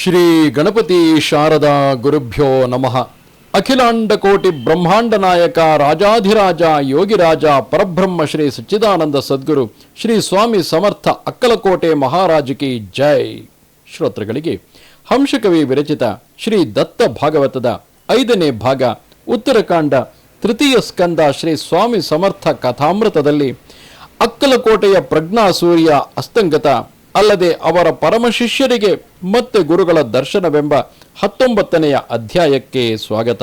ಶ್ರೀ ಗಣಪತಿ ಶಾರದಾ ಗುರುಭ್ಯೋ ನಮಃ. ಅಖಿಲಾಂಡ ಕೋಟಿ ಬ್ರಹ್ಮಾಂಡ ನಾಯಕ, ರಾಜಾಧಿರಾಜ ಯೋಗಿರಾಜ ಪರಬ್ರಹ್ಮ ಶ್ರೀ ಸಚ್ಚಿದಾನಂದ ಸದ್ಗುರು, ಶ್ರೀ ಸ್ವಾಮಿ ಸಮರ್ಥ ಅಕ್ಕಲಕೋಟೆ ಮಹಾರಾಜಕಿ ಜೈ. ಶ್ರೋತೃಗಳಿಗೆ, ಹಂಸಕವಿ ವಿರಚಿತ ಶ್ರೀ ದತ್ತ ಭಾಗವತದ ಐದನೇ ಭಾಗ, ಉತ್ತರಕಾಂಡ, ತೃತೀಯ ಸ್ಕಂದ ಶ್ರೀ ಸ್ವಾಮಿ ಸಮರ್ಥ ಕಥಾಮೃತದಲ್ಲಿ ಅಕ್ಕಲಕೋಟೆಯ ಪ್ರಜ್ಞಾ ಸೂರ್ಯ ಅಸ್ತಂಗತ ಅಲ್ಲದೆ ಅವರ ಪರಮ ಶಿಷ್ಯರಿಗೆ ಮತ್ತೆ ಗುರುಗಳ ದರ್ಶನವೆಂಬ ಹತ್ತೊಂಬತ್ತನೆಯ ಅಧ್ಯಾಯಕ್ಕೆ ಸ್ವಾಗತ.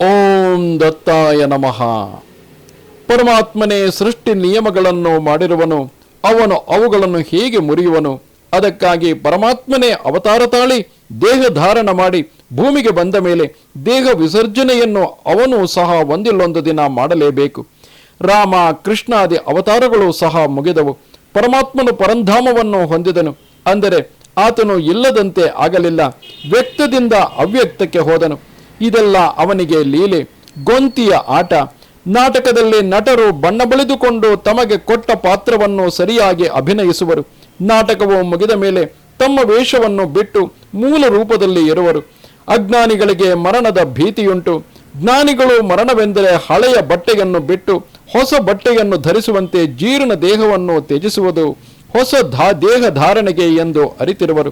ಓಂ ದತ್ತಾಯ ನಮಃ. ಪರಮಾತ್ಮನೇ ಸೃಷ್ಟಿ ನಿಯಮಗಳನ್ನು ಮಾಡಿರುವನು, ಅವನು ಅವುಗಳನ್ನು ಹೇಗೆ ಮುರಿಯುವನು, ಅದಕ್ಕಾಗಿ ಪರಮಾತ್ಮನೇ ಅವತಾರ ತಾಳಿ, ದೇಹ ಧಾರಣ ಮಾಡಿ ಭೂಮಿಗೆ ಬಂದ ಮೇಲೆ ದೇಹ ವಿಸರ್ಜನೆಯನ್ನು ಅವನು ಸಹ ಒಂದಿಲ್ಲೊಂದು ದಿನ ಮಾಡಲೇಬೇಕು. ರಾಮ, ಕೃಷ್ಣಾದಿ ಅವತಾರಗಳು ಸಹ ಮುಗಿದವು. ಪರಮಾತ್ಮನು ಪರಂಧಾಮವನ್ನು ಹೊಂದಿದನು. ಅಂದರೆ ಆತನು ಇಲ್ಲದಂತೆ ಆಗಲಿಲ್ಲ. ವ್ಯಕ್ತದಿಂದ ಅವ್ಯಕ್ತಕ್ಕೆ ಹೋದನು. ಇದೆಲ್ಲ ಅವನಿಗೆ ಲೀಲೆ, ಗೊಂತಿಯ ಆಟ. ನಾಟಕದಲ್ಲಿ ನಟರು ಬಣ್ಣ ಬಳಿದುಕೊಂಡು ತಮಗೆ ಕೊಟ್ಟ ಪಾತ್ರವನ್ನು ಸರಿಯಾಗಿ ಅಭಿನಯಿಸುವರು. ನಾಟಕವು ಮುಗಿದ ಮೇಲೆ ತಮ್ಮ ವೇಷವನ್ನು ಬಿಟ್ಟು ಮೂಲ ರೂಪದಲ್ಲಿ ಇರುವರು. ಅಜ್ಞಾನಿಗಳಿಗೆ ಮರಣದ ಭೀತಿಯುಂಟು. ಜ್ಞಾನಿಗಳು ಮರಣವೆಂದರೆ ಹಳೆಯ ಬಟ್ಟೆಯನ್ನು ಬಿಟ್ಟು ಹೊಸ ಬಟ್ಟೆಯನ್ನು ಧರಿಸುವಂತೆ ಜೀರ್ಣ ದೇಹವನ್ನು ತ್ಯಜಿಸುವುದು ಹೊಸ ಧಾ ದೇಹ ಧಾರಣೆಗೆ ಎಂದು ಅರಿತಿರುವರು.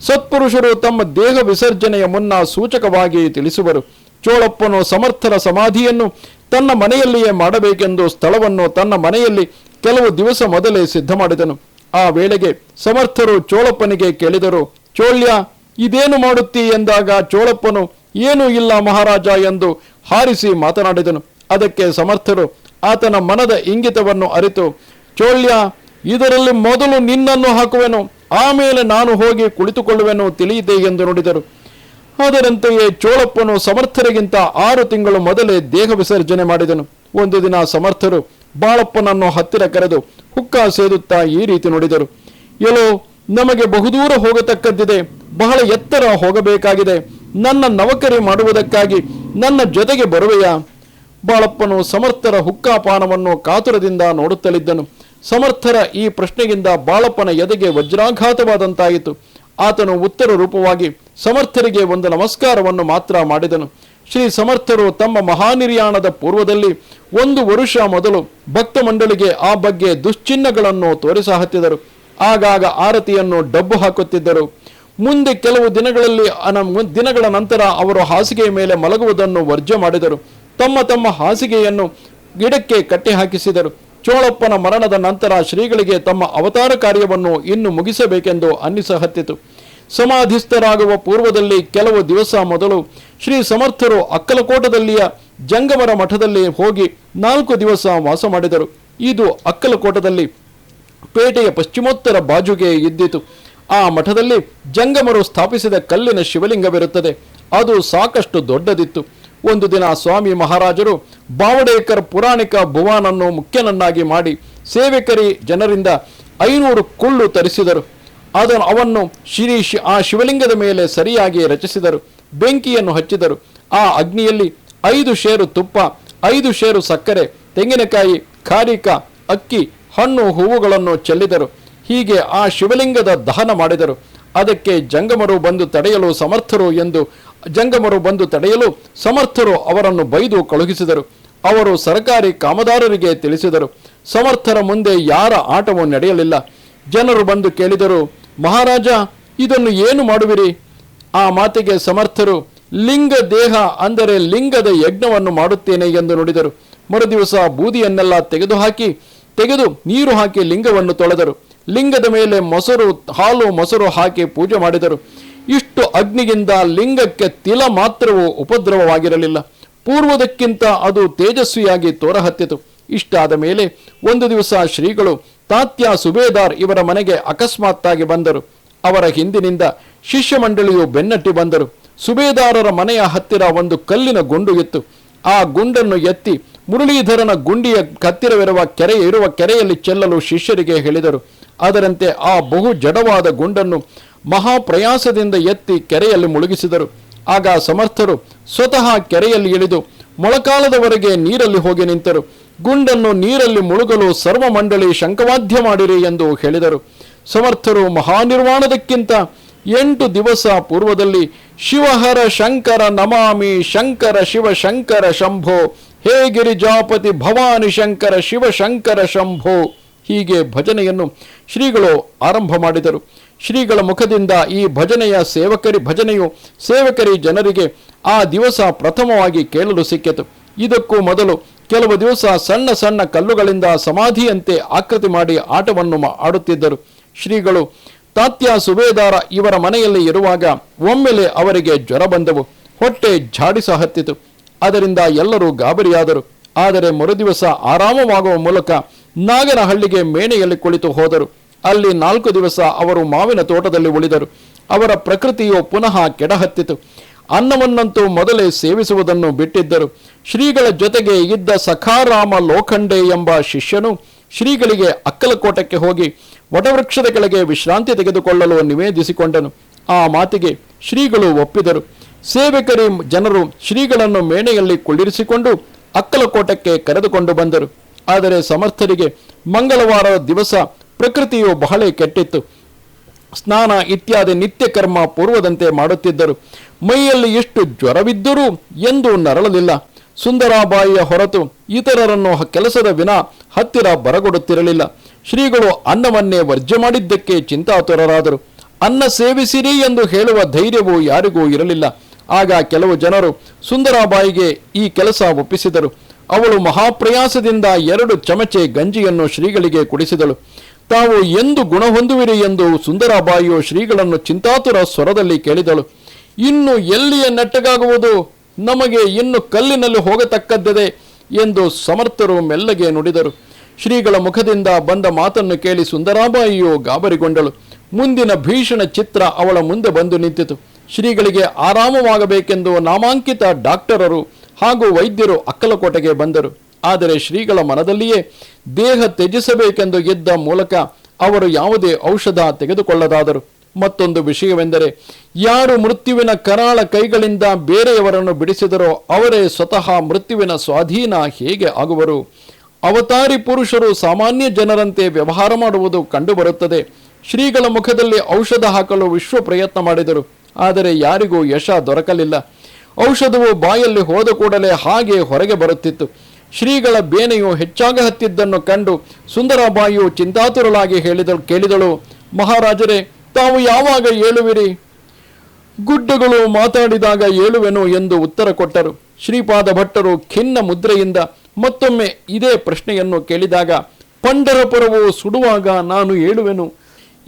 ಸತ್ಪುರುಷರು ತಮ್ಮ ದೇಹ ವಿಸರ್ಜನೆಯ ಮುನ್ನ ಸೂಚಕವಾಗಿ ತಿಳಿಸುವರು. ಚೋಳಪ್ಪನು ಸಮರ್ಥರ ಸಮಾಧಿಯನ್ನು ತನ್ನ ಮನೆಯಲ್ಲಿಯೇ ಮಾಡಬೇಕೆಂದು ಸ್ಥಳವನ್ನು ತನ್ನ ಮನೆಯಲ್ಲಿ ಕೆಲವು ದಿವಸ ಮೊದಲೇ ಸಿದ್ಧ ಮಾಡಿದನು. ಆ ವೇಳೆಗೆ ಸಮರ್ಥರು ಚೋಳಪ್ಪನಿಗೆ ಕೇಳಿದರು, ಚೋಳ್ಯ, ಇದೇನು ಮಾಡುತ್ತಿ? ಎಂದಾಗ ಚೋಳಪ್ಪನು, ಏನೂ ಇಲ್ಲ ಮಹಾರಾಜ ಎಂದು ಹಾರಿಸಿ ಮಾತನಾಡಿದನು. ಅದಕ್ಕೆ ಸಮರ್ಥರು ಆತನ ಮನದ ಇಂಗಿತವನ್ನು ಅರಿತು, ಚೋಳ್ಯ, ಇದರಲ್ಲಿ ಮೊದಲು ನಿನ್ನನ್ನು ಹಾಕುವೆನು ಆಮೇಲೆ ನಾನು ಹೋಗಿ ಕುಳಿತುಕೊಳ್ಳುವೆನು ತಿಳಿಯಿದೆ ಎಂದು ನುಡಿದರು. ಅದರಂತೆಯೇ ಚೋಳಪ್ಪನು ಸಮರ್ಥರಿಗಿಂತ ಆರು ತಿಂಗಳು ಮೊದಲೇ ದೇಹ ವಿಸರ್ಜನೆ ಮಾಡಿದನು. ಒಂದು ದಿನ ಸಮರ್ಥರು ಬಾಳಪ್ಪನನ್ನು ಹತ್ತಿರ ಕರೆದು ಹುಕ್ಕ ಸೇದುತ್ತಾ ಈ ರೀತಿ ನುಡಿದರು. ಎಲ್ಲೋ ನಮಗೆ ಬಹುದೂರ ಹೋಗತಕ್ಕದ್ದಿದೆ, ಬಹಳ ಎತ್ತರ ಹೋಗಬೇಕಾಗಿದೆ, ನನ್ನ ನವಕರಿ ಮಾಡುವುದಕ್ಕಾಗಿ ನನ್ನ ಜೊತೆಗೆ ಬರುವೆಯಾ? ಬಾಳಪ್ಪನು ಸಮರ್ಥರ ಹುಕ್ಕಾಪಾನವನ್ನು ಕಾತುರದಿಂದ ನೋಡುತ್ತಲಿದ್ದನು. ಸಮರ್ಥರ ಈ ಪ್ರಶ್ನೆಗಿಂದ ಬಾಳಪ್ಪನ ಎದೆಗೆ ವಜ್ರಾಘಾತವಾದಂತಾಯಿತು. ಆತನು ಉತ್ತರ ರೂಪವಾಗಿ ಸಮರ್ಥರಿಗೆ ಒಂದು ನಮಸ್ಕಾರವನ್ನು ಮಾತ್ರ ಮಾಡಿದನು. ಶ್ರೀ ಸಮರ್ಥರು ತಮ್ಮ ಮಹಾನಿರ್ಯಾಣದ ಪೂರ್ವದಲ್ಲಿ ಒಂದು ವರುಷ ಮೊದಲು ಭಕ್ತ ಮಂಡಳಿಗೆ ಆ ಬಗ್ಗೆ ದುಶ್ಚಿಹ್ನಗಳನ್ನು ತೋರಿಸಹತ್ತಿದರು. ಆಗಾಗ ಆರತಿಯನ್ನು ಡಬ್ಬು ಹಾಕುತ್ತಿದ್ದರು. ಮುಂದೆ ಕೆಲವು ದಿನಗಳಲ್ಲಿ ದಿನಗಳ ನಂತರ ಅವರು ಹಾಸಿಗೆಯ ಮೇಲೆ ಮಲಗುವುದನ್ನು ವರ್ಜ್ಯ ಮಾಡಿದರು. ತಮ್ಮ ತಮ್ಮ ಹಾಸಿಗೆಯನ್ನು ಗಿಡಕ್ಕೆ ಕಟ್ಟಿ ಹಾಕಿಸಿದರು ಚೋಳಪ್ಪನ ಮರಣದ ನಂತರ ಶ್ರೀಗಳಿಗೆ ತಮ್ಮ ಅವತಾರ ಕಾರ್ಯವನ್ನು ಇನ್ನು ಮುಗಿಸಬೇಕೆಂದು ಅನ್ನಿಸಹತ್ತಿತು. ಸಮಾಧಿಸ್ಥರಾಗುವ ಪೂರ್ವದಲ್ಲಿ ಕೆಲವು ದಿವಸ ಮೊದಲು ಶ್ರೀ ಸಮರ್ಥರು ಅಕ್ಕಲಕೋಟದಲ್ಲಿಯ ಜಂಗಮರ ಮಠದಲ್ಲಿ ಹೋಗಿ ನಾಲ್ಕು ದಿವಸ ವಾಸ ಮಾಡಿದರು. ಇದು ಅಕ್ಕಲಕೋಟದಲ್ಲಿ ಪೇಟೆಯ ಪಶ್ಚಿಮೋತ್ತರ ಬಾಜುಗೆ ಇದ್ದಿತು. ಆ ಮಠದಲ್ಲಿ ಜಂಗಮರು ಸ್ಥಾಪಿಸಿದ ಕಲ್ಲಿನ ಶಿವಲಿಂಗವಿರುತ್ತದೆ. ಅದು ಸಾಕಷ್ಟು ದೊಡ್ಡದಿತ್ತು. ಒಂದು ದಿನ ಸ್ವಾಮಿ ಮಹಾರಾಜರು ಬಾವಡೇಕರ್ ಪುರಾಣಿಕ ಭುವಾನನ್ನು ಮುಖ್ಯನನ್ನಾಗಿ ಮಾಡಿ ಸೇವೆಕರಿ ಜನರಿಂದ ಐನೂರು ಕುಳ್ಳು ತರಿಸಿದರು. ಅದನ್ನು ಅವನ್ನು ಶ್ರೀ ಆ ಶಿವಲಿಂಗದ ಮೇಲೆ ಸರಿಯಾಗಿ ರಚಿಸಿದರು. ಬೆಂಕಿಯನ್ನು ಹಚ್ಚಿದರು. ಆ ಅಗ್ನಿಯಲ್ಲಿ ಐದು ಶೇರು ತುಪ್ಪ, ಐದು ಶೇರು ಸಕ್ಕರೆ, ತೆಂಗಿನಕಾಯಿ, ಖಾರಿಕ, ಅಕ್ಕಿ, ಹಣ್ಣು, ಹೂವುಗಳನ್ನು ಚೆಲ್ಲಿದರು. ಹೀಗೆ ಆ ಶಿವಲಿಂಗದ ದಹನ ಮಾಡಿದರು. ಅದಕ್ಕೆ ಜಂಗಮರು ಬಂದು ತಡೆಯಲು ಸಮರ್ಥರು ಎಂದು ಜಂಗಮರು ಬಂದು ತಡೆಯಲು ಸಮರ್ಥರು ಅವರನ್ನು ಬೈದು ಕಳುಹಿಸಿದರು. ಅವರು ಸರಕಾರಿ ಕಾಮದಾರರಿಗೆ ತಿಳಿಸಿದರು. ಸಮರ್ಥರ ಮುಂದೆ ಯಾರ ಆಟವೂ ನಡೆಯಲಿಲ್ಲ. ಜನರು ಬಂದು ಕೇಳಿದರು, ಮಹಾರಾಜ, ಇದನ್ನು ಏನು ಮಾಡುವಿರಿ? ಆ ಮಾತಿಗೆ ಸಮರ್ಥರು, ಲಿಂಗ ದೇಹ ಅಂದರೆ ಲಿಂಗದ ಯಜ್ಞವನ್ನು ಮಾಡುತ್ತೇನೆ ಎಂದು ನುಡಿದರು. ಮರುದಿವಸ ಬೂದಿಯನ್ನೆಲ್ಲ ತೆಗೆದುಹಾಕಿ, ತೆಗೆದು ನೀರು ಹಾಕಿ ಲಿಂಗವನ್ನು ತೊಳೆದರು. ಲಿಂಗದ ಮೇಲೆ ಮೊಸರು, ಹಾಲು ಮೊಸರು ಹಾಕಿ ಪೂಜೆ ಮಾಡಿದರು. ಇಷ್ಟು ಅಗ್ನಿಗಿಂತ ಲಿಂಗಕ್ಕೆ ತಿಲ ಮಾತ್ರವೂ ಉಪದ್ರವವಾಗಿರಲಿಲ್ಲ. ಪೂರ್ವದಕ್ಕಿಂತ ಅದು ತೇಜಸ್ವಿಯಾಗಿ ತೋರಹತ್ತಿತು. ಇಷ್ಟಾದ ಮೇಲೆ ಒಂದು ದಿವಸ ಶ್ರೀಗಳು ತಾತ್ಯ ಸುಬೇದಾರ್ ಇವರ ಮನೆಗೆ ಅಕಸ್ಮಾತ್ತಾಗಿ ಬಂದರು. ಅವರ ಹಿಂದಿನಿಂದ ಶಿಷ್ಯ ಮಂಡಳಿಯು ಬೆನ್ನಟ್ಟಿ ಬಂದರು. ಸುಬೇದಾರರ ಮನೆಯ ಹತ್ತಿರ ಒಂದು ಕಲ್ಲಿನ ಗುಂಡು ಇತ್ತು. ಆ ಗುಂಡನ್ನು ಎತ್ತಿ ಮುರಳೀಧರನ ಗುಂಡಿಯ ಹತ್ತಿರವಿರುವ ಕೆರೆ ಇರುವ ಕೆರೆಯಲ್ಲಿ ಚೆಲ್ಲಲು ಶಿಷ್ಯರಿಗೆ ಹೇಳಿದರು. ಅದರಂತೆ ಆ ಬಹು ಜಡವಾದ ಗುಂಡನ್ನು ಮಹಾಪ್ರಯಾಸದಿಂದ ಎತ್ತಿ ಕೆರೆಯಲ್ಲಿ ಮುಳುಗಿಸಿದರು. ಆಗ ಸಮರ್ಥರು ಸ್ವತಃ ಕೆರೆಯಲ್ಲಿ ಇಳಿದು ಮೊಳಕಾಲದವರೆಗೆ ನೀರಲ್ಲಿ ಹೋಗಿ ನಿಂತರು. ಗುಂಡನ್ನು ನೀರಲ್ಲಿ ಮುಳುಗಲು ಸರ್ವ ಮಂಡಳಿ ಶಂಕವಾದ್ಯ ಮಾಡಿರಿ ಎಂದು ಹೇಳಿದರು. ಸಮರ್ಥರು ಮಹಾನಿರ್ವಾಣದಕ್ಕಿಂತ ಎಂಟು ದಿವಸ ಪೂರ್ವದಲ್ಲಿ ಶಿವಹರ ಶಂಕರ ನಮಾಮಿ ಶಂಕರ ಶಿವ ಶಂಕರ ಶಂಭೋ, ಹೇ ಗಿರಿಜಾಪತಿ ಭವಾನಿ ಶಂಕರ ಶಿವ ಶಂಕರ ಶಂಭೋ ಹೀಗೆ ಭಜನೆಯನ್ನು ಶ್ರೀಗಳು ಆರಂಭ ಮಾಡಿದರು. ಶ್ರೀಗಳ ಮುಖದಿಂದ ಈ ಭಜನೆಯ ಸೇವಕರಿ ಭಜನೆಯು ಸೇವಕರಿ ಜನರಿಗೆ ಆ ದಿವಸ ಪ್ರಥಮವಾಗಿ ಕೇಳಲು ಸಿಕ್ಕಿತು. ಇದಕ್ಕೂ ಮೊದಲು ಕೆಲವು ದಿವಸ ಸಣ್ಣ ಸಣ್ಣ ಕಲ್ಲುಗಳಿಂದ ಸಮಾಧಿಯಂತೆ ಆಕೃತಿ ಮಾಡಿ ಆಟವನ್ನು ಆಡುತ್ತಿದ್ದರು. ಶ್ರೀಗಳು ತಾತ್ಯ ಸುಬೇದಾರ ಇವರ ಮನೆಯಲ್ಲಿ ಇರುವಾಗ ಒಮ್ಮೆಲೆ ಅವರಿಗೆ ಜ್ವರ ಬಂದವು. ಹೊಟ್ಟೆ ಝಾಡಿಸ ಹತ್ತಿತು ಅದರಿಂದ ಎಲ್ಲರೂ ಗಾಬರಿಯಾದರು. ಆದರೆ ಮರುದಿವಸ ಆರಾಮವಾಗುವ ಮೂಲಕ ನಾಗನಹಳ್ಳಿಗೆ ಮೇಣೆಯಲ್ಲಿ ಕುಳಿತು ಹೋದರು. ಅಲ್ಲಿ ನಾಲ್ಕು ದಿವಸ ಅವರು ಮಾವಿನ ತೋಟದಲ್ಲಿ ಉಳಿದರು. ಅವರ ಪ್ರಕೃತಿಯು ಪುನಃ ಕೆಡಹತ್ತಿತು. ಅನ್ನವನ್ನಂತೂ ಮೊದಲೇ ಸೇವಿಸುವುದನ್ನು ಬಿಟ್ಟಿದ್ದರು. ಶ್ರೀಗಳ ಜೊತೆಗೆ ಇದ್ದ ಸಖಾರಾಮ ಲೋಖಂಡೆ ಎಂಬ ಶಿಷ್ಯನು ಶ್ರೀಗಳಿಗೆ ಅಕ್ಕಲಕೋಟಕ್ಕೆ ಹೋಗಿ ವಟವೃಕ್ಷದ ಕೆಳಗೆ ವಿಶ್ರಾಂತಿ ತೆಗೆದುಕೊಳ್ಳಲು ನಿವೇದಿಸಿಕೊಂಡನು. ಆ ಮಾತಿಗೆ ಶ್ರೀಗಳು ಒಪ್ಪಿದರು. ಸೇವಕರಿ ಜನರು ಶ್ರೀಗಳನ್ನು ಮೇಣೆಯಲ್ಲಿ ಕುಳ್ಳಿರಿಸಿಕೊಂಡು ಅಕ್ಕಲಕೋಟಕ್ಕೆ ಕರೆದುಕೊಂಡು ಬಂದರು. ಆದರೆ ಸಮರ್ಥರಿಗೆ ಮಂಗಳವಾರ ದಿವಸ ಪ್ರಕೃತಿಯು ಬಹಳ ಕೆಟ್ಟಿತ್ತು. ಸ್ನಾನ ಇತ್ಯಾದಿ ನಿತ್ಯ ಕರ್ಮ ಪೂರ್ವದಂತೆ ಮಾಡುತ್ತಿದ್ದರು. ಮೈಯಲ್ಲಿ ಎಷ್ಟು ಜ್ವರವಿದ್ದರೂ ಎಂದು ನರಳಲಿಲ್ಲ. ಸುಂದರಾಬಾಯಿಯ ಹೊರತು ಇತರರನ್ನು ಕೆಲಸದ ವಿನ ಹತ್ತಿರ ಬರಗೊಡುತ್ತಿರಲಿಲ್ಲ. ಶ್ರೀಗಳು ಅನ್ನವನ್ನೇ ವರ್ಜ್ಯ ಮಾಡಿದ್ದಕ್ಕೆ ಚಿಂತಾತುರರಾದರು. ಅನ್ನ ಸೇವಿಸಿರಿ ಎಂದು ಹೇಳುವ ಧೈರ್ಯವು ಯಾರಿಗೂ ಇರಲಿಲ್ಲ. ಆಗ ಕೆಲವು ಜನರು ಸುಂದರಾಬಾಯಿಗೆ ಈ ಕೆಲಸ ಒಪ್ಪಿಸಿದರು. ಅವಳು ಮಹಾಪ್ರಯಾಸದಿಂದ ಎರಡು ಚಮಚೆ ಗಂಜಿಯನ್ನು ಶ್ರೀಗಳಿಗೆ ಕುಡಿಸಿದಳು. ತಾವು ಎಂದು ಗುಣ ಹೊಂದುವಿರಿ ಎಂದು ಸುಂದರಾಬಾಯಿಯು ಶ್ರೀಗಳನ್ನು ಚಿಂತಾತುರ ಸ್ವರದಲ್ಲಿ ಕೇಳಿದಳು. ಇನ್ನು ಎಲ್ಲಿಯ ನೆಟ್ಟಗಾಗುವುದು? ನಮಗೆ ಇನ್ನು ಕಲ್ಲಿನಲ್ಲಿ ಹೋಗತಕ್ಕದ್ದದೆ ಎಂದು ಸಮರ್ಥರು ಮೆಲ್ಲಗೆ ನುಡಿದರು. ಶ್ರೀಗಳ ಮುಖದಿಂದ ಬಂದ ಮಾತನ್ನು ಕೇಳಿ ಸುಂದರಾಬಾಯಿಯು ಗಾಬರಿಗೊಂಡಳು. ಮುಂದಿನ ಭೀಷಣ ಚಿತ್ರ ಅವಳ ಮುಂದೆ ಬಂದು ನಿಂತಿತು. ಶ್ರೀಗಳಿಗೆ ಆರಾಮವಾಗಬೇಕೆಂದು ನಾಮಾಂಕಿತ ಡಾಕ್ಟರರು ಹಾಗೂ ವೈದ್ಯರು ಅಕ್ಕಲಕೋಟೆಗೆ ಬಂದರು. ಆದರೆ ಶ್ರೀಗಳ ಮನದಲ್ಲಿಯೇ ದೇಹ ತ್ಯಜಿಸಬೇಕೆಂದು ಗೆದ್ದ ಮೂಲಕ ಅವರು ಯಾವುದೇ ಔಷಧ ತೆಗೆದುಕೊಳ್ಳದಾದರು. ಮತ್ತೊಂದು ವಿಷಯವೆಂದರೆ, ಯಾರು ಮೃತ್ಯುವಿನ ಕರಾಳ ಕೈಗಳಿಂದ ಬೇರೆಯವರನ್ನು ಬಿಡಿಸಿದರೋ ಅವರೇ ಸ್ವತಃ ಮೃತ್ಯುವಿನ ಸ್ವಾಧೀನ ಹೇಗೆ ಆಗುವರು? ಅವತಾರಿ ಪುರುಷರು ಸಾಮಾನ್ಯ ಜನರಂತೆ ವ್ಯವಹಾರ ಮಾಡುವುದು ಕಂಡುಬರುತ್ತದೆ. ಶ್ರೀಗಳ ಮುಖದಲ್ಲಿ ಔಷಧ ಹಾಕಲು ವಿಶ್ವ ಪ್ರಯತ್ನ ಮಾಡಿದರು. ಆದರೆ ಯಾರಿಗೂ ಯಶ ದೊರಕಲಿಲ್ಲ. ಔಷಧವು ಬಾಯಲ್ಲಿ ಹೋದ ಕೂಡಲೇ ಹಾಗೆ ಹೊರಗೆ ಬರುತ್ತಿತ್ತು. ಶ್ರೀಗಳ ಬೇನೆಯು ಹೆಚ್ಚಾಗ ಹತ್ತಿದ್ದನ್ನು ಕಂಡು ಸುಂದರಬಾಯಿಯು ಚಿಂತಾತುರಳಾಗಿ ಹೇಳಿದಳು ಕೇಳಿದಳು. ಮಹಾರಾಜರೇ, ತಾವು ಯಾವಾಗ ಏಳುವಿರಿ? ಗುಡ್ಡಗಳು ಮಾತಾಡಿದಾಗ ಏಳುವೆನು ಎಂದು ಉತ್ತರ ಕೊಟ್ಟರು. ಶ್ರೀಪಾದ ಭಟ್ಟರು ಖಿನ್ನ ಮುದ್ರೆಯಿಂದ ಮತ್ತೊಮ್ಮೆ ಇದೇ ಪ್ರಶ್ನೆಯನ್ನು ಕೇಳಿದಾಗ, ಪಂಡರಪುರವು ಸುಡುವಾಗ ನಾನು ಏಳುವೆನು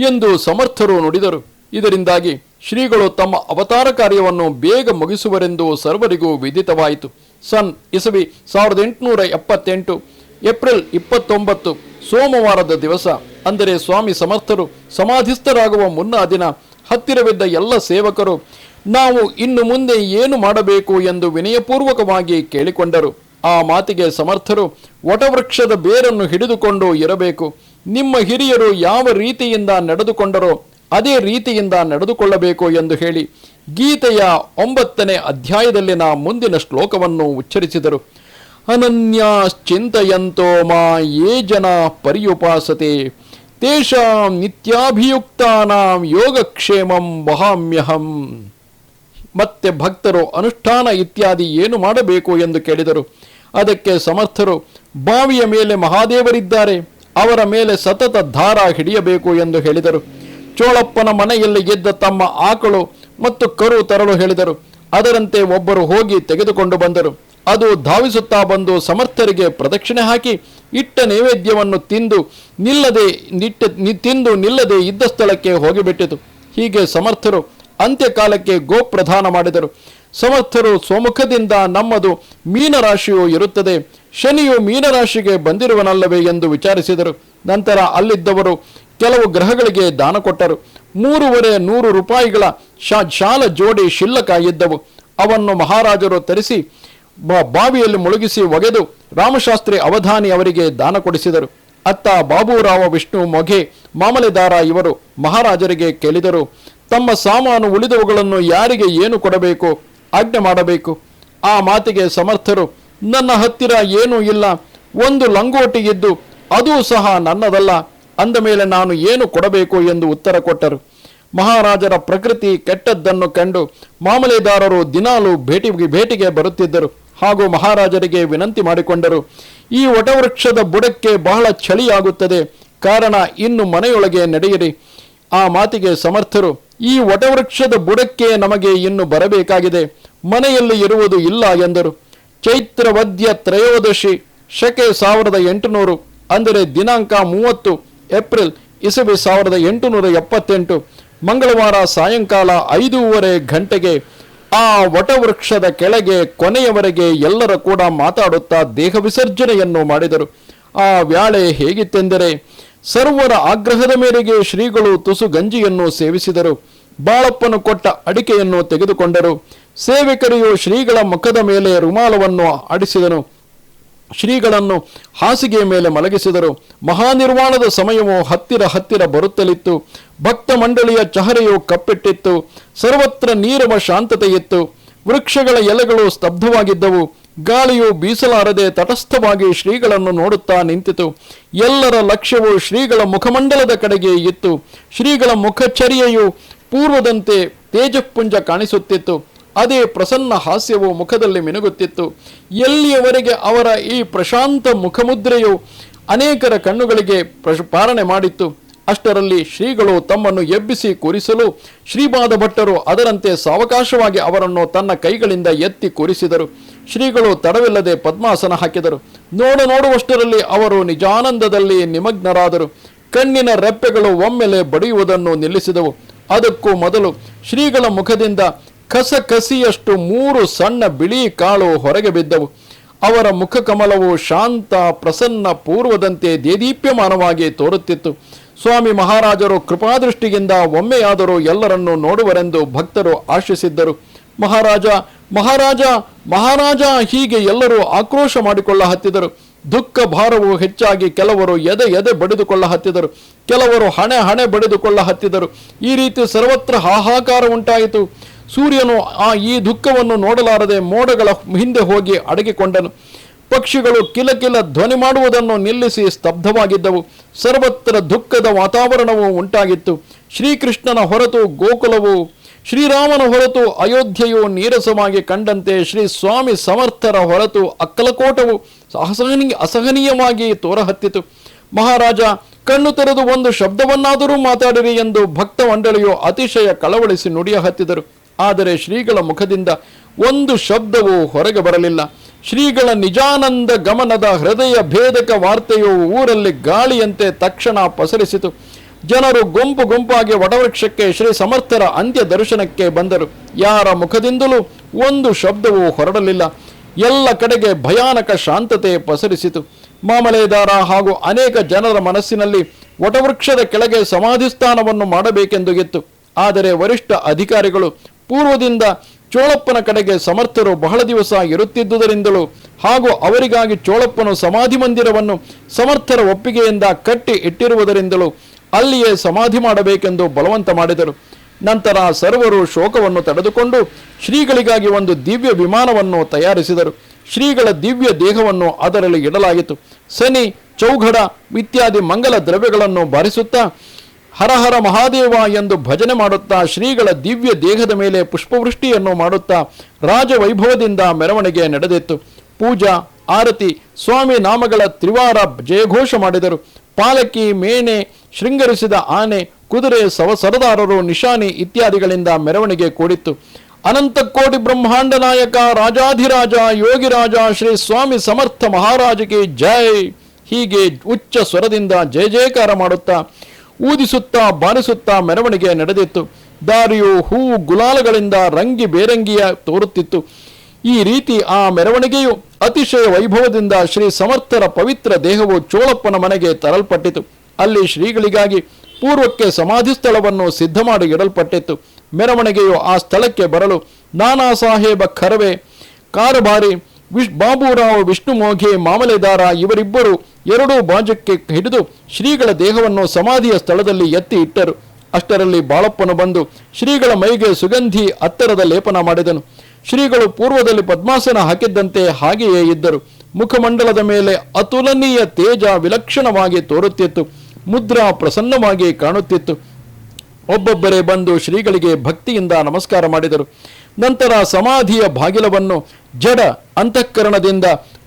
ಎಂದು ಸಮರ್ಥರು ನುಡಿದರು. ಇದರಿಂದಾಗಿ ಶ್ರೀಗಳು ತಮ್ಮ ಅವತಾರ ಕಾರ್ಯವನ್ನು ಬೇಗ ಮುಗಿಸುವರೆಂದು ಸರ್ವರಿಗೂ ವಿದಿತವಾಯಿತು ಸನ್, ಇಸವಿ ಸಾವಿರದ ಎಂಟುನೂರ ಎಪ್ಪತ್ತೆಂಟು, ಏಪ್ರಿಲ್ ಇಪ್ಪತ್ತೊಂಬತ್ತು, ಸೋಮವಾರದ ದಿವಸ. ಅಂದರೆ ಸ್ವಾಮಿ ಸಮರ್ಥರು ಸಮಾಧಿಸ್ಥರಾಗುವ ಮುನ್ನ ದಿನ ಹತ್ತಿರವಿದ್ದ ಎಲ್ಲ ಸೇವಕರು, ನಾವು ಇನ್ನು ಮುಂದೆ ಏನು ಮಾಡಬೇಕು ಎಂದು ವಿನಯಪೂರ್ವಕವಾಗಿ ಕೇಳಿಕೊಂಡರು. ಆ ಮಾತಿಗೆ ಸಮರ್ಥರು, ವಟವೃಕ್ಷದ ಬೇರನ್ನು ಹಿಡಿದುಕೊಂಡು ಇರಬೇಕು. ನಿಮ್ಮ ಹಿರಿಯರು ಯಾವ ರೀತಿಯಿಂದ ನಡೆದುಕೊಂಡರೋ, ಅದೇ ರೀತಿಯಿಂದ ನಡೆದುಕೊಳ್ಳಬೇಕು ಎಂದು ಹೇಳಿ ಗೀತೆಯ ಒಂಬತ್ತನೇ ಅಧ್ಯಾಯದಲ್ಲಿನ ಮುಂದಿನ ಶ್ಲೋಕವನ್ನು ಉಚ್ಚರಿಸಿದರು. ಅನನ್ಯಾಶ್ಚಿಂತೆಯಂತೋ ಮಾ ಯೇ ಜನ ಪರ್ಯುಪಾಸತೆ, ತೇಷಾಂ ನಿತ್ಯಾಭಿಯುಕ್ತಾನಾಂ ಯೋಗಕ್ಷೇಮಂ ಮಹಾಮ್ಯಹಂ ಮತ್ತೆ ಭಕ್ತರು ಅನುಷ್ಠಾನ ಇತ್ಯಾದಿ ಏನು ಮಾಡಬೇಕು ಎಂದು ಕೇಳಿದರು. ಅದಕ್ಕೆ ಸಮರ್ಥರು, ಬಾವಿಯ ಮೇಲೆ ಮಹಾದೇವರಿದ್ದಾರೆ, ಅವರ ಮೇಲೆ ಸತತ ಧಾರ ಹಿಡಿಯಬೇಕು ಎಂದು ಹೇಳಿದರು. ಚೋಳಪ್ಪನ ಮನೆಯಲ್ಲಿ ಗೆದ್ದ ತಮ್ಮ ಆಕಳು ಮತ್ತು ಕರು ತರಲು ಹೇಳಿದರು. ಅದರಂತೆ ಒಬ್ಬರು ಹೋಗಿ ತೆಗೆದುಕೊಂಡು ಬಂದರು. ಅದು ಧಾವಿಸುತ್ತಾ ಬಂದು ಸಮರ್ಥರಿಗೆ ಪ್ರದಕ್ಷಿಣೆ ಹಾಕಿ, ಇಟ್ಟ ನೈವೇದ್ಯವನ್ನು ತಿಂದು ನಿಲ್ಲದೆ ನಿಟ್ಟ ತಿಂದು ನಿಲ್ಲದೆ ಇದ್ದ ಸ್ಥಳಕ್ಕೆ ಹೋಗಿಬಿಟ್ಟಿತು. ಹೀಗೆ ಸಮರ್ಥರು ಅಂತ್ಯಕಾಲಕ್ಕೆ ಗೋಪ್ರಧಾನ ಮಾಡಿದರು. ಸಮರ್ಥರು ಸ್ವಮುಖದಿಂದ ನಮ್ಮದು ಮೀನರಾಶಿಯು ಇರುತ್ತದೆ. ಶನಿಯು ಮೀನರಾಶಿಗೆ ಬಂದಿರುವನಲ್ಲವೇ ಎಂದು ವಿಚಾರಿಸಿದರು. ನಂತರ ಅಲ್ಲಿದ್ದವರು ಕೆಲವು ಗ್ರಹಗಳಿಗೆ ದಾನ ಕೊಟ್ಟರು. ಮೂರುವರೆ ನೂರು ರೂಪಾಯಿಗಳ ಶಾ, ಶಾಲ ಜೋಡಿ ಶಿಲ್ಲಕ ಇದ್ದವು ಅವನ್ನು ಮಹಾರಾಜರು ತರಿಸಿ ಬಾವಿಯಲ್ಲಿ ಮುಳುಗಿಸಿ ಒಗೆದು ರಾಮಶಾಸ್ತ್ರಿ ಅವಧಾನಿ ಅವರಿಗೆ ದಾನ ಕೊಡಿಸಿದರು. ಅತ್ತ ಬಾಬುರಾವ ವಿಷ್ಣು ಮೊಘೆ ಮಾಮಲೆದಾರ ಇವರು ಮಹಾರಾಜರಿಗೆ ಕೇಳಿದರು, ತಮ್ಮ ಸಾಮಾನು ಉಳಿದವುಗಳನ್ನು ಯಾರಿಗೆ ಏನು ಕೊಡಬೇಕು? ಆಜ್ಞೆ ಮಾಡಬೇಕು. ಆ ಮಾತಿಗೆ ಸಮರ್ಥರು, ನನ್ನ ಹತ್ತಿರ ಏನೂ ಇಲ್ಲ. ಒಂದು ಲಂಗೋಟಿ ಇದ್ದು, ಅದೂ ಸಹ ನನ್ನದಲ್ಲ. ಅಂದ ಮೇಲೆ ನಾನು ಏನು ಕೊಡಬೇಕು ಎಂದು ಉತ್ತರ ಕೊಟ್ಟರು. ಮಹಾರಾಜರ ಪ್ರಕೃತಿ ಕೆಟ್ಟದ್ದನ್ನು ಕಂಡು ಮಾಮಲೆದಾರರು ದಿನಾಲು ಭೇಟಿ ಭೇಟಿಗೆ ಬರುತ್ತಿದ್ದರು. ಹಾಗೂ ಮಹಾರಾಜರಿಗೆ ವಿನಂತಿ ಮಾಡಿಕೊಂಡರು. ಈ ವಟವೃಕ್ಷದ ಬುಡಕ್ಕೆ ಬಹಳ ಚಳಿಯಾಗುತ್ತದೆ. ಕಾರಣ ಇನ್ನು ಮನೆಯೊಳಗೆ ನಡೆಯಿರಿ. ಆ ಮಾತಿಗೆ ಸಮರ್ಥರು, ಈ ವಟವೃಕ್ಷದ ಬುಡಕ್ಕೆ ನಮಗೆ ಇನ್ನು ಬರಬೇಕಾಗಿದೆ. ಮನೆಯಲ್ಲಿ ಇರುವುದು ಇಲ್ಲ ಎಂದರು. ಚೈತ್ರವದ್ಯ ತ್ರಯೋದಶಿ, ಶಕೆ ಸಾವಿರದ ಎಂಟುನೂರು, ಅಂದರೆ ದಿನಾಂಕ ಮೂವತ್ತು ಏಪ್ರಿಲ್ ಇಸವಿ ಸಾವಿರದ ಎಂಟುನೂರ ಎಪ್ಪತ್ತೆಂಟು ಮಂಗಳವಾರ ಸಾಯಂಕಾಲ ಐದೂವರೆ ಗಂಟೆಗೆ ಆ ವಟವೃಕ್ಷದ ಕೆಳಗೆ ಕೊನೆಯವರೆಗೆ ಎಲ್ಲರ ಕೂಡ ಮಾತಾಡುತ್ತಾ ದೇಹ ವಿಸರ್ಜನೆಯನ್ನು ಮಾಡಿದರು. ಆ ವ್ಯಾಳೆ ಹೇಗಿತ್ತೆಂದರೆ ಸರ್ವರ ಆಗ್ರಹದ ಮೇರೆಗೆ ಶ್ರೀಗಳು ತುಸು ಗಂಜಿಯನ್ನು ಸೇವಿಸಿದರು. ಬಾಳಪ್ಪನು ಕೊಟ್ಟ ಅಡಿಕೆಯನ್ನು ತೆಗೆದುಕೊಂಡರು. ಸೇವಕರಿಯು ಶ್ರೀಗಳ ಮುಖದ ಮೇಲೆ ರುಮಾಲವನ್ನು ಆಡಿಸಿದನು ಶ್ರೀಗಳನ್ನು ಹಾಸಿಗೆಯ ಮೇಲೆ ಮಲಗಿಸಿದರು. ಮಹಾನಿರ್ವಾಣದ ಸಮಯವು ಹತ್ತಿರ ಹತ್ತಿರ ಬರುತ್ತಲಿತ್ತು. ಭಕ್ತ ಮಂಡಳಿಯ ಚಹರೆಯು ಕಪ್ಪಿಟ್ಟಿತ್ತು. ಸರ್ವತ್ರ ನೀರವ ಶಾಂತತೆಯಿತ್ತು. ವೃಕ್ಷಗಳ ಎಲೆಗಳು ಸ್ತಬ್ಧವಾಗಿದ್ದವು. ಗಾಳಿಯು ಬೀಸಲಾರದೆ ತಟಸ್ಥವಾಗಿ ಶ್ರೀಗಳನ್ನು ನೋಡುತ್ತಾ ನಿಂತಿತು. ಎಲ್ಲರ ಲಕ್ಷ್ಯವು ಶ್ರೀಗಳ ಮುಖಮಂಡಲದ ಕಡೆಗೆ ಇತ್ತು. ಶ್ರೀಗಳ ಮುಖಚರ್ಯೆಯು ಪೂರ್ವದಂತೆ ತೇಜಪುಂಜ ಕಾಣಿಸುತ್ತಿತ್ತು. ಅದೇ ಪ್ರಸನ್ನ ಹಾಸ್ಯವು ಮುಖದಲ್ಲಿ ಮಿನುಗುತ್ತಿತ್ತು. ಎಲ್ಲಿಯವರೆಗೆ ಅವರ ಈ ಪ್ರಶಾಂತ ಮುಖಮುದ್ರೆಯು ಅನೇಕರ ಕಣ್ಣುಗಳಿಗೆ ಪಾಲನೆ ಮಾಡಿತ್ತು, ಅಷ್ಟರಲ್ಲಿ ಶ್ರೀಗಳು ತಮ್ಮನ್ನು ಎಬ್ಬಿಸಿ ಕೂರಿಸಲು ಶ್ರೀಪಾದ ಭಟ್ಟರು ಅದರಂತೆ ಸಾವಕಾಶವಾಗಿ ಅವರನ್ನು ತನ್ನ ಕೈಗಳಿಂದ ಎತ್ತಿ ಕೂರಿಸಿದರು. ಶ್ರೀಗಳು ತಡವಿಲ್ಲದೆ ಪದ್ಮಾಸನ ಹಾಕಿದರು. ನೋಡು ನೋಡುವಷ್ಟರಲ್ಲಿ ಅವರು ನಿಜಾನಂದದಲ್ಲಿ ನಿಮಗ್ನರಾದರು. ಕಣ್ಣಿನ ರೆಪ್ಪೆಗಳು ಒಮ್ಮೆಲೆ ಬಡಿಯುವುದನ್ನು ನಿಲ್ಲಿಸಿದವು. ಅದಕ್ಕೂ ಮೊದಲು ಶ್ರೀಗಳ ಮುಖದಿಂದ ಕಸ ಕಸಿಯಷ್ಟು ಮೂರು ಸಣ್ಣ ಬಿಳಿ ಕಾಳು ಹೊರಗೆ ಬಿದ್ದವು. ಅವರ ಮುಖಕಮಲವು ಶಾಂತ, ಪ್ರಸನ್ನ, ಪೂರ್ವದಂತೆ ದೇದೀಪ್ಯಮಾನವಾಗಿ ತೋರುತ್ತಿತ್ತು. ಸ್ವಾಮಿ ಮಹಾರಾಜರು ಕೃಪಾದೃಷ್ಟಿಯಿಂದ ಒಮ್ಮೆಯಾದರೂ ಎಲ್ಲರನ್ನೂ ನೋಡುವರೆಂದು ಭಕ್ತರು ಆಶಿಸಿದ್ದರು. ಮಹಾರಾಜ ಮಹಾರಾಜ ಮಹಾರಾಜ, ಹೀಗೆ ಎಲ್ಲರೂ ಆಕ್ರೋಶ ಮಾಡಿಕೊಳ್ಳ ಹತ್ತಿದರು. ದುಃಖ ಭಾರವು ಹೆಚ್ಚಾಗಿ ಕೆಲವರು ಎದೆ ಎದೆ ಬಡಿದುಕೊಳ್ಳ ಹತ್ತಿದರು. ಕೆಲವರು ಹಣೆ ಹಣೆ ಬಡಿದುಕೊಳ್ಳ ಹತ್ತಿದರು. ಈ ರೀತಿ ಸರ್ವತ್ರ ಹಾಹಾಕಾರ ಉಂಟಾಯಿತು. ಸೂರ್ಯನು ಆ ಈ ದುಃಖವನ್ನು ನೋಡಲಾರದೆ ಮೋಡಗಳ ಹಿಂದೆ ಹೋಗಿ ಅಡಗಿಕೊಂಡನು. ಪಕ್ಷಿಗಳು ಕಿಲಕಿಲ ಧ್ವನಿ ಮಾಡುವುದನ್ನು ನಿಲ್ಲಿಸಿ ಸ್ತಬ್ಧವಾಗಿದ್ದವು. ಸರ್ವತ್ರ ದುಃಖದ ವಾತಾವರಣವು ಉಂಟಾಗಿತ್ತು. ಶ್ರೀಕೃಷ್ಣನ ಹೊರತು ಗೋಕುಲವು, ಶ್ರೀರಾಮನ ಹೊರತು ಅಯೋಧ್ಯೆಯು ನೀರಸವಾಗಿ ಕಂಡಂತೆ ಶ್ರೀ ಸ್ವಾಮಿ ಸಮರ್ಥರ ಹೊರತು ಅಕ್ಕಲಕೋಟವು ಅಸಹನೀಯ ಅಸಹನೀಯವಾಗಿ ತೋರಹತ್ತಿತು. ಮಹಾರಾಜ, ಕಣ್ಣು ತೆರೆದು ಒಂದು ಶಬ್ದವನ್ನಾದರೂ ಮಾತಾಡಿರಿ ಎಂದು ಭಕ್ತ ಮಂಡಳಿಯು ಅತಿಶಯ ಕಳವಳಿಸಿ ನುಡಿಯ ಹತ್ತಿದರು ಆದರೆ ಶ್ರೀಗಳ ಮುಖದಿಂದ ಒಂದು ಶಬ್ದವೂ ಹೊರಗೆ ಬರಲಿಲ್ಲ. ಶ್ರೀಗಳ ನಿಜಾನಂದ ಗಮನದ ಹೃದಯ ಭೇದಕ ವಾರ್ತೆಯು ಊರಲ್ಲಿ ಗಾಳಿಯಂತೆ ತಕ್ಷಣ ಪಸರಿಸಿತು. ಜನರು ಗುಂಪು ಗುಂಪಾಗಿ ವಟವೃಕ್ಷಕ್ಕೆ ಶ್ರೀ ಸಮರ್ಥರ ಅಂತ್ಯ ದರ್ಶನಕ್ಕೆ ಬಂದರು. ಯಾರ ಮುಖದಿಂದಲೂ ಒಂದು ಶಬ್ದವೂ ಹೊರಡಲಿಲ್ಲ. ಎಲ್ಲ ಕಡೆಗೆ ಭಯಾನಕ ಶಾಂತತೆ ಪಸರಿಸಿತು. ಮಾಮಲೆದಾರ ಹಾಗೂ ಅನೇಕ ಜನರ ಮನಸ್ಸಿನಲ್ಲಿ ವಟವೃಕ್ಷದ ಕೆಳಗೆ ಸಮಾಧಿ ಸ್ಥಾನವನ್ನು ಮಾಡಬೇಕೆಂದು ಇತ್ತು ಆದರೆ ವರಿಷ್ಠ ಅಧಿಕಾರಿಗಳು ಪೂರ್ವದಿಂದ ಚೋಳಪ್ಪನ ಕಡೆಗೆ ಸಮರ್ಥರು ಬಹಳ ದಿವಸ ಇರುತ್ತಿದ್ದುದರಿಂದಲೂ ಹಾಗೂ ಅವರಿಗಾಗಿ ಚೋಳಪ್ಪನು ಸಮಾಧಿ ಮಂದಿರವನ್ನು ಸಮರ್ಥರ ಒಪ್ಪಿಗೆಯಿಂದ ಕಟ್ಟಿ ಇಟ್ಟಿರುವುದರಿಂದಲೂ ಅಲ್ಲಿಯೇ ಸಮಾಧಿ ಮಾಡಬೇಕೆಂದು ಬಲವಂತ ಮಾಡಿದರು. ನಂತರ ಸರ್ವರು ಶೋಕವನ್ನು ತಡೆದುಕೊಂಡು ಶ್ರೀಗಳಿಗಾಗಿ ಒಂದು ದಿವ್ಯ ವಿಮಾನವನ್ನು ತಯಾರಿಸಿದರು. ಶ್ರೀಗಳ ದಿವ್ಯ ದೇಹವನ್ನು ಅದರಲ್ಲಿ ಇಡಲಾಯಿತು. ಶನಿ ಚೌಘಡ ಇತ್ಯಾದಿ ಮಂಗಲ ದ್ರವ್ಯಗಳನ್ನು ಬಾರಿಸುತ್ತಾ ಹರಹರ ಮಹಾದೇವ ಎಂದು ಭಜನೆ ಮಾಡುತ್ತಾ ಶ್ರೀಗಳ ದಿವ್ಯ ದೇಹದ ಮೇಲೆ ಪುಷ್ಪವೃಷ್ಟಿಯನ್ನು ಮಾಡುತ್ತಾ ರಾಜವೈಭವದಿಂದ ಮೆರವಣಿಗೆ ನಡೆದಿತ್ತು. ಪೂಜಾ, ಆರತಿ, ಸ್ವಾಮಿ ನಾಮಗಳ ತ್ರಿವಾರ ಜಯಘೋಷ ಮಾಡಿದರು. ಪಾಲಕಿ ಮೇಣೆ ಶೃಂಗರಿಸಿದ ಆನೆ, ಕುದುರೆ, ಸವ ಸರದಾರರು, ನಿಶಾನಿ ಇತ್ಯಾದಿಗಳಿಂದ ಮೆರವಣಿಗೆ ಕೂಡಿತ್ತು. ಅನಂತ ಕೋಟಿ ಬ್ರಹ್ಮಾಂಡ ನಾಯಕ, ರಾಜಾಧಿರಾಜ, ಯೋಗಿರಾಜ, ಶ್ರೀ ಸ್ವಾಮಿ ಸಮರ್ಥ ಮಹಾರಾಜಗೆ ಜೈ. ಹೀಗೆ ಉಚ್ಚ ಸ್ವರದಿಂದ ಜಯ ಜಯಕಾರ ಮಾಡುತ್ತಾ ಊದಿಸುತ್ತಾ ಬಾರಿಸುತ್ತಾ ಮೆರವಣಿಗೆ ನಡೆದಿತ್ತು. ದಾರಿಯು ಹೂವು ಗುಲಾಲಗಳಿಂದ ರಂಗಿ ಬೇರಂಗಿಯ ತೋರುತ್ತಿತ್ತು. ಈ ರೀತಿ ಆ ಮೆರವಣಿಗೆಯು ಅತಿಶಯ ವೈಭವದಿಂದ ಶ್ರೀ ಸಮರ್ಥರ ಪವಿತ್ರ ದೇಹವು ಚೋಳಪ್ಪನ ಮನೆಗೆ ತರಲ್ಪಟ್ಟಿತು. ಅಲ್ಲಿ ಶ್ರೀಗಳಿಗಾಗಿ ಪೂರ್ವಕ್ಕೆ ಸಮಾಧಿ ಸ್ಥಳವನ್ನು ಸಿದ್ಧ ಮಾಡಿ ಇಡಲ್ಪಟ್ಟಿತ್ತು ಮೆರವಣಿಗೆಯು ಆ ಸ್ಥಳಕ್ಕೆ ಬರಲು ನಾನಾ ಸಾಹೇಬ ಖರ್ವೆ, ಕಾರಬಾರಿ ವಿಶ್ ಬಾಬುರಾವ್ ವಿಷ್ಣುಮೋಘೆ ಮಾಮಲೆದಾರ ಇವರಿಬ್ಬರು ಎರಡೂ ಬಾಜಕ್ಕೆ ಹಿಡಿದು ಶ್ರೀಗಳ ದೇಹವನ್ನು ಸಮಾಧಿಯ ಸ್ಥಳದಲ್ಲಿ ಎತ್ತಿ ಇಟ್ಟರು. ಅಷ್ಟರಲ್ಲಿ ಬಾಳಪ್ಪನು ಬಂದು ಶ್ರೀಗಳ ಮೈಗೆ ಸುಗಂಧಿ ಅತ್ತರದ ಲೇಪನ ಮಾಡಿದನು. ಶ್ರೀಗಳು ಪೂರ್ವದಲ್ಲಿ ಪದ್ಮಾಸನ ಹಾಕಿದ್ದಂತೆ ಹಾಗೆಯೇ ಇದ್ದರು. ಮುಖಮಂಡಲದ ಮೇಲೆ ಅತುಲನೀಯ ತೇಜ ವಿಲಕ್ಷಣವಾಗಿ ತೋರುತ್ತಿತ್ತು. ಮುದ್ರಾ ಪ್ರಸನ್ನವಾಗಿ ಕಾಣುತ್ತಿತ್ತು. ಒಬ್ಬೊಬ್ಬರೇ ಬಂದು ಶ್ರೀಗಳಿಗೆ ಭಕ್ತಿಯಿಂದ ನಮಸ್ಕಾರ ಮಾಡಿದರು. ನಂತರ ಸಮಾಧಿಯ ಬಾಗಿಲವನ್ನು ಜಡ ಅಂತಃಕರಣದಿಂದ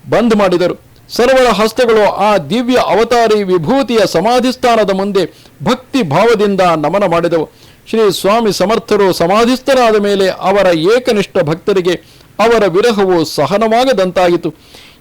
ಬಂದ್ ಮಾಡಿದರು. ಸರ್ವರ ಹಸ್ತಗಳು ಆ ದಿವ್ಯ ಅವತಾರಿ ವಿಭೂತಿಯ ಸಮಾಧಿಸ್ಥಾನದ ಮುಂದೆ ಭಕ್ತಿ ಭಾವದಿಂದ ನಮನ ಮಾಡಿದವು. ಶ್ರೀ ಸ್ವಾಮಿ ಸಮರ್ಥರು ಸಮಾಧಿಸ್ಥರಾದ ಮೇಲೆ ಅವರ ಏಕನಿಷ್ಠ ಭಕ್ತರಿಗೆ ಅವರ ವಿರಹವು ಸಹನವಾಗದಂತಾಯಿತು.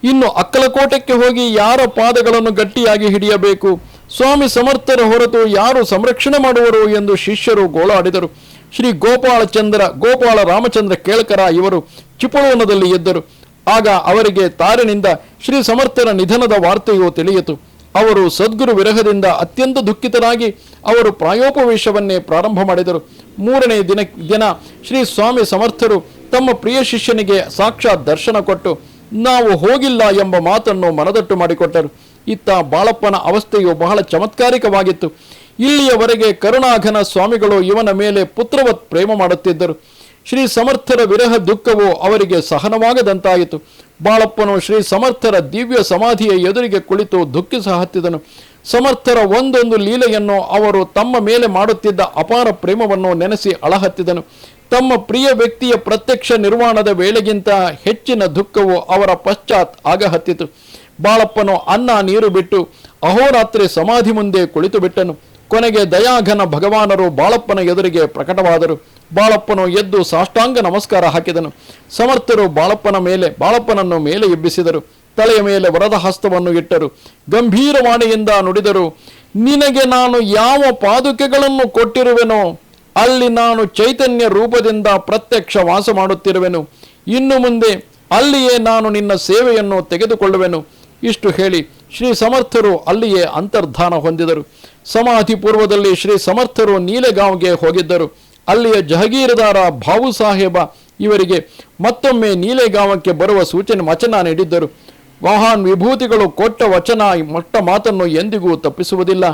ಇನ್ನು ಅಕ್ಕಲಕೋಟಕ್ಕೆ ಹೋಗಿ ಯಾರ ಪಾದಗಳನ್ನು ಗಟ್ಟಿಯಾಗಿ ಹಿಡಿಯಬೇಕು? ಸ್ವಾಮಿ ಸಮರ್ಥರ ಹೊರತು ಯಾರು ಸಂರಕ್ಷಣೆ ಮಾಡುವರು ಎಂದು ಶಿಷ್ಯರು ಗೋಳಾಡಿದರು. ಶ್ರೀ ಗೋಪಾಲಚಂದ್ರ, ಗೋಪಾಲ ರಾಮಚಂದ್ರ ಕೇಳ್ಕರ ಇವರು ಚಿಪಳವನದಲ್ಲಿ ಎದ್ದರು. ಆಗ ಅವರಿಗೆ ತಾರಿನಿಂದ ಶ್ರೀ ಸಮರ್ಥರ ನಿಧನದ ವಾರ್ತೆಯು ತಿಳಿಯಿತು. ಅವರು ಸದ್ಗುರು ವಿರಹದಿಂದ ಅತ್ಯಂತ ದುಃಖಿತರಾಗಿ ಅವರು ಪ್ರಾಯೋಪವೇಶವನ್ನೇ ಪ್ರಾರಂಭ ಮಾಡಿದರು. ಮೂರನೇ ದಿನ ದಿನ ಶ್ರೀ ಸ್ವಾಮಿ ಸಮರ್ಥರು ತಮ್ಮ ಪ್ರಿಯ ಶಿಷ್ಯನಿಗೆ ಸಾಕ್ಷಾತ್ ದರ್ಶನ ಕೊಟ್ಟು, ನಾವು ಹೋಗಿಲ್ಲ ಎಂಬ ಮಾತನ್ನು ಮನದಟ್ಟು ಮಾಡಿಕೊಟ್ಟರು. ಇತ್ತ ಬಾಳಪ್ಪನ ಅವಸ್ಥೆಯು ಬಹಳ ಚಮತ್ಕಾರಿಕವಾಗಿತ್ತು. ಇಲ್ಲಿಯವರೆಗೆ ಕರುಣಾಘನ ಸ್ವಾಮಿಗಳು ಇವನ ಮೇಲೆ ಪುತ್ರವತ್ ಪ್ರೇಮ ಮಾಡುತ್ತಿದ್ದರು. ಶ್ರೀ ಸಮರ್ಥರ ವಿರಹ ದುಃಖವು ಅವರಿಗೆ ಸಹನವಾಗದಂತಾಯಿತು. ಬಾಳಪ್ಪನು ಶ್ರೀ ಸಮರ್ಥರ ದಿವ್ಯ ಸಮಾಧಿಯ ಎದುರಿಗೆ ಕುಳಿತು ದುಃಖಿಸ ಹತ್ತಿದನು. ಸಮರ್ಥರ ಒಂದೊಂದು ಲೀಲೆಯನ್ನು ಅವರು ತಮ್ಮ ಮೇಲೆ ಮಾಡುತ್ತಿದ್ದ ಅಪಾರ ಪ್ರೇಮವನ್ನು ನೆನೆಸಿ ಅಳಹತ್ತಿದನು. ತಮ್ಮ ಪ್ರಿಯ ವ್ಯಕ್ತಿಯ ಪ್ರತ್ಯಕ್ಷ ನಿರ್ವಾಣದ ವೇಳೆಗಿಂತ ಹೆಚ್ಚಿನ ದುಃಖವು ಅವರ ಪಶ್ಚಾತ್ ಆಗಹತ್ತಿತು ಬಾಳಪ್ಪನು ಅನ್ನ ನೀರು ಬಿಟ್ಟು ಅಹೋರಾತ್ರಿ ಸಮಾಧಿ ಮುಂದೆ ಕುಳಿತು ಬಿಟ್ಟನು ಕೊನೆಗೆ ದಯಾಘನ ಭಗವಾನರು ಬಾಳಪ್ಪನ ಎದುರಿಗೆ ಪ್ರಕಟವಾದರು. ಬಾಳಪ್ಪನು ಎದ್ದು ಸಾಷ್ಟಾಂಗ ನಮಸ್ಕಾರ ಹಾಕಿದನು. ಸಮರ್ಥರು ಬಾಳಪ್ಪನ ಮೇಲೆ, ಬಾಳಪ್ಪನನ್ನು ಮೇಲೆ ಎಬ್ಬಿಸಿದರು. ತಲೆಯ ಮೇಲೆ ವರದ ಹಸ್ತವನ್ನು ಇಟ್ಟರು. ಗಂಭೀರವಾಣಿಯಿಂದ ನುಡಿದರು, ನಿನಗೆ ನಾನು ಯಾವ ಪಾದುಕೆಗಳನ್ನು ಕೊಟ್ಟಿರುವೆನೋ, ಅಲ್ಲಿ ನಾನು ಚೈತನ್ಯ ರೂಪದಿಂದ ಪ್ರತ್ಯಕ್ಷ ವಾಸ ಮಾಡುತ್ತಿರುವೆನು. ಇನ್ನು ಮುಂದೆ ಅಲ್ಲಿಯೇ ನಾನು ನಿನ್ನ ಸೇವೆಯನ್ನು ತೆಗೆದುಕೊಳ್ಳುವೆನು ಇಷ್ಟು ಹೇಳಿ ಶ್ರೀ ಸಮರ್ಥರು ಅಲ್ಲಿಯೇ ಅಂತರ್ಧಾನ ಹೊಂದಿದರು. ಸಮಾಧಿ ಪೂರ್ವದಲ್ಲಿ ಶ್ರೀ ಸಮರ್ಥರು ನೀಲೆಗಾಂವ್ಗೆ ಹೋಗಿದ್ದರು. ಅಲ್ಲಿಯ ಜಹಗೀರದಾರ ಭಾವು ಸಾಹೇಬ ಇವರಿಗೆ ಮತ್ತೊಮ್ಮೆ ನೀಲೆಗಾಂವಕ್ಕೆ ಬರುವ ಸೂಚನೆ ವಚನ ನೀಡಿದ್ದರು. ಮಹಾನ್ ವಿಭೂತಿಗಳು ಕೊಟ್ಟ ವಚನ ಮೊಟ್ಟ ಮಾತನ್ನು ಎಂದಿಗೂ ತಪ್ಪಿಸುವುದಿಲ್ಲ.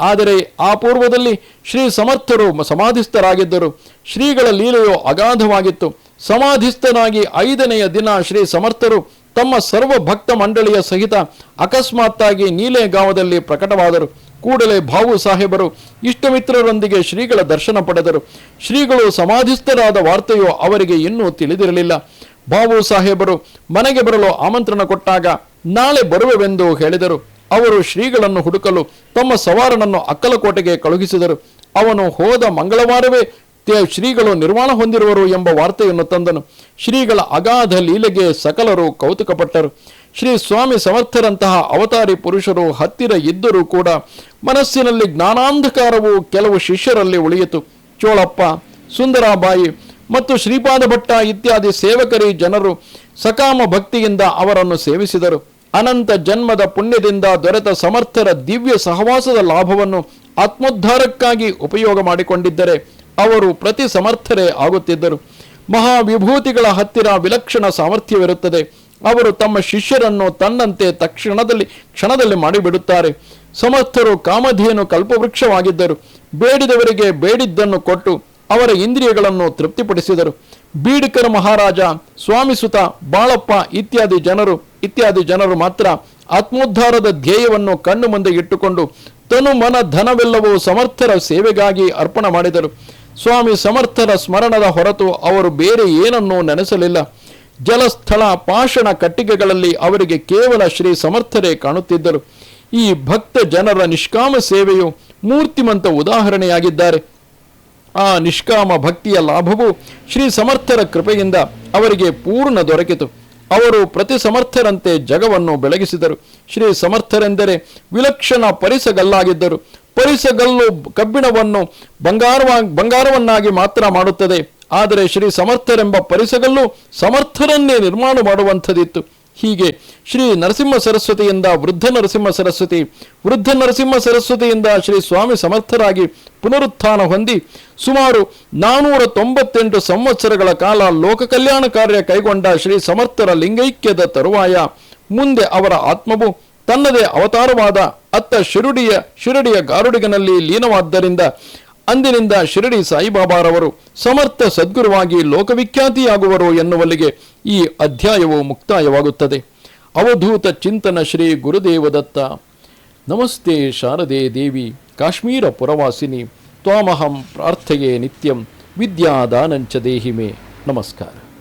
ಆದರೆ ಆ ಪೂರ್ವದಲ್ಲಿ ಶ್ರೀ ಸಮರ್ಥರು ಸಮಾಧಿಸ್ಥರಾಗಿದ್ದರು. ಶ್ರೀಗಳ ಲೀಲೆಯು ಅಗಾಧವಾಗಿತ್ತು. ಸಮಾಧಿಸ್ಥನಾಗಿ ಐದನೆಯ ದಿನ ಶ್ರೀ ಸಮರ್ಥರು ತಮ್ಮ ಸರ್ವ ಭಕ್ತ ಮಂಡಳಿಯ ಸಹಿತ ಅಕಸ್ಮಾತ್ತಾಗಿ ನೀಲೇಗಾಂವದಲ್ಲಿ ಪ್ರಕಟವಾದರು. ಕೂಡಲೇ ಭಾವು ಸಾಹೇಬರು ಇಷ್ಟಮಿತ್ರರೊಂದಿಗೆ ಶ್ರೀಗಳ ದರ್ಶನ ಪಡೆದರು. ಶ್ರೀಗಳು ಸಮಾಧಿಸ್ಥರಾದ ವಾರ್ತೆಯು ಅವರಿಗೆ ಇನ್ನೂ ತಿಳಿದಿರಲಿಲ್ಲ. ಬಾಬು ಸಾಹೇಬರು ಮನೆಗೆ ಬರಲು ಆಮಂತ್ರಣ ಕೊಟ್ಟಾಗ, ನಾಳೆ ಬರುವೆವೆಂದು ಹೇಳಿದರು. ಅವರು ಶ್ರೀಗಳನ್ನು ಹುಡುಕಲು ತಮ್ಮ ಸವಾರನನ್ನು ಅಕ್ಕಲಕೋಟೆಗೆ ಕಳುಹಿಸಿದರು. ಅವನು ಹೋದ ಮಂಗಳವಾರವೇ ಶ್ರೀಗಳು ನಿರ್ಮಾಣ ಹೊಂದಿರುವರು ಎಂಬ ವಾರ್ತೆಯನ್ನು ತಂದನು. ಶ್ರೀಗಳ ಅಗಾಧ ಲೀಲೆಗೆ ಸಕಲರು ಕೌತುಕಪಟ್ಟರು. ಶ್ರೀ ಸ್ವಾಮಿ ಸಮರ್ಥರಂತಹ ಅವತಾರಿ ಪುರುಷರು ಹತ್ತಿರ ಇದ್ದರೂ ಕೂಡ ಮನಸ್ಸಿನಲ್ಲಿ ಜ್ಞಾನಾಂಧಕಾರವು ಕೆಲವು ಶಿಷ್ಯರಲ್ಲಿ ಉಳಿಯಿತು. ಚೋಳಪ್ಪ, ಸುಂದರಾಬಾಯಿ ಮತ್ತು ಶ್ರೀಪಾದ ಭಟ್ಟ ಇತ್ಯಾದಿ ಸೇವಕರಿ ಜನರು ಸಕಾಮ ಭಕ್ತಿಯಿಂದ ಅವರನ್ನು ಸೇವಿಸಿದರು. ಅನಂತ ಜನ್ಮದ ಪುಣ್ಯದಿಂದ ದೊರೆತ ಸಮರ್ಥರ ದಿವ್ಯ ಸಹವಾಸದ ಲಾಭವನ್ನು ಆತ್ಮೋದ್ಧಾರಕ್ಕಾಗಿ ಉಪಯೋಗ ಮಾಡಿಕೊಂಡಿದ್ದರೆ ಅವರು ಪ್ರತಿ ಸಮರ್ಥರೇ ಆಗುತ್ತಿದ್ದರು. ಮಹಾವಿಭೂತಿಗಳ ಹತ್ತಿರ ವಿಲಕ್ಷಣ ಸಾಮರ್ಥ್ಯವಿರುತ್ತದೆ. ಅವರು ತಮ್ಮ ಶಿಷ್ಯರನ್ನು ತನ್ನಂತೆ ತಕ್ಷಣದಲ್ಲಿ ಕ್ಷಣದಲ್ಲಿ ಮಾಡಿಬಿಡುತ್ತಾರೆ. ಸಮರ್ಥರು ಕಾಮಧೇನು ಕಲ್ಪವೃಕ್ಷವಾಗಿದ್ದರು. ಬೇಡಿದವರಿಗೆ ಬೇಡಿದ್ದನ್ನು ಕೊಟ್ಟು ಅವರ ಇಂದ್ರಿಯಗಳನ್ನು ತೃಪ್ತಿಪಡಿಸಿದರು. ಬೀಡಿಕರ ಮಹಾರಾಜ ಸ್ವಾಮಿಸುತ ಬಾಳಪ್ಪ ಇತ್ಯಾದಿ ಜನರು ಇತ್ಯಾದಿ ಜನರು ಮಾತ್ರ ಆತ್ಮೋದ್ಧಾರದ ಧ್ಯೇಯವನ್ನು ಕಣ್ಣು ಮುಂದೆ ಇಟ್ಟುಕೊಂಡು ತನು ಮನ ಧನವೆಲ್ಲವೂ ಸಮರ್ಥರ ಸೇವೆಗಾಗಿ ಅರ್ಪಣ ಮಾಡಿದರು. ಸ್ವಾಮಿ ಸಮರ್ಥರ ಸ್ಮರಣದ ಹೊರತು ಅವರು ಬೇರೆ ಏನನ್ನೂ ನೆನೆಸಲಿಲ್ಲ. ಜಲಸ್ಥಳ ಪಾಷಣ ಕಟ್ಟಿಗೆಗಳಲ್ಲಿ ಅವರಿಗೆ ಕೇವಲ ಶ್ರೀ ಸಮರ್ಥರೇ ಕಾಣುತ್ತಿದ್ದರು. ಈ ಭಕ್ತ ಜನರ ನಿಷ್ಕಾಮ ಸೇವೆಯು ಮೂರ್ತಿಮಂತ ಉದಾಹರಣೆಯಾಗಿದ್ದಾರೆ. ಆ ನಿಷ್ಕಾಮ ಭಕ್ತಿಯ ಲಾಭವು ಶ್ರೀ ಸಮರ್ಥರ ಕೃಪೆಯಿಂದ ಅವರಿಗೆ ಪೂರ್ಣ ದೊರಕಿತು. ಅವರು ಪ್ರತಿ ಸಮರ್ಥರಂತೆ ಜಗವನ್ನು ಬೆಳಗಿಸಿದರು. ಶ್ರೀ ಸಮರ್ಥರೆಂದರೆ ವಿಲಕ್ಷಣ ಪರಿಸಗಲ್ಲಾಗಿದ್ದರು. ಪರಿಸಗಲ್ಲು ಕಬ್ಬಿಣವನ್ನು ಬಂಗಾರವಾ ಬಂಗಾರವನ್ನಾಗಿ ಮಾತ್ರ ಮಾಡುತ್ತದೆ. ಆದರೆ ಶ್ರೀ ಸಮರ್ಥರೆಂಬ ಪರಿಸಗಲ್ಲು ಸಮರ್ಥರನ್ನೇ ನಿರ್ಮಾಣ ಮಾಡುವಂಥದ್ದಿತ್ತು. ಹೀಗೆ ಶ್ರೀ ನರಸಿಂಹ ಸರಸ್ವತಿಯಿಂದ ವೃದ್ಧ ನರಸಿಂಹ ಸರಸ್ವತಿ, ವೃದ್ಧ ನರಸಿಂಹ ಸರಸ್ವತಿಯಿಂದ ಶ್ರೀ ಸ್ವಾಮಿ ಸಮರ್ಥರಾಗಿ ಪುನರುತ್ಥಾನ ಹೊಂದಿ ಸುಮಾರು ನಾನೂರ ತೊಂಬತ್ತೆಂಟು ಸಂವತ್ಸರಗಳ ಕಾಲ ಲೋಕ ಕಲ್ಯಾಣ ಕಾರ್ಯ ಕೈಗೊಂಡ ಶ್ರೀ ಸಮರ್ಥರ ಲಿಂಗೈಕ್ಯದ ತರುವಾಯ ಮುಂದೆ ಅವರ ಆತ್ಮವು ತನ್ನದೇ ಅವತಾರವಾದ ಅತ್ತ ಶಿರುಡಿಯ ಶಿರುಡಿಯ ಗಾರುಡಿಗನಲ್ಲಿ ಲೀನವಾದ್ದರಿಂದ ಅಂದಿನಿಂದ ಶಿರಡಿ ಸಾಯಿಬಾಬಾರವರು ಸಮರ್ಥ ಸದ್ಗುರುವಾಗಿ ಲೋಕವಿಖ್ಯಾತಿಯಾಗುವರು ಎನ್ನುವಲ್ಲಿಗೆ ಈ ಅಧ್ಯಾಯವು ಮುಕ್ತಾಯವಾಗುತ್ತದೆ. ಅವಧೂತ ಚಿಂತನ ಶ್ರೀ ಗುರುದೇವದತ್ತ. ನಮಸ್ತೆ ಶಾರದೆ ದೇವಿ, ಕಾಶ್ಮೀರ ಪುರವಾಸಿನಿ, ತ್ವಾಮಹಂ ಪ್ರಾರ್ಥೆಯೇ ನಿತ್ಯಂ, ವಿದ್ಯಾದಾನಂಚ ದೇಹಿಮೆ. ನಮಸ್ಕಾರ.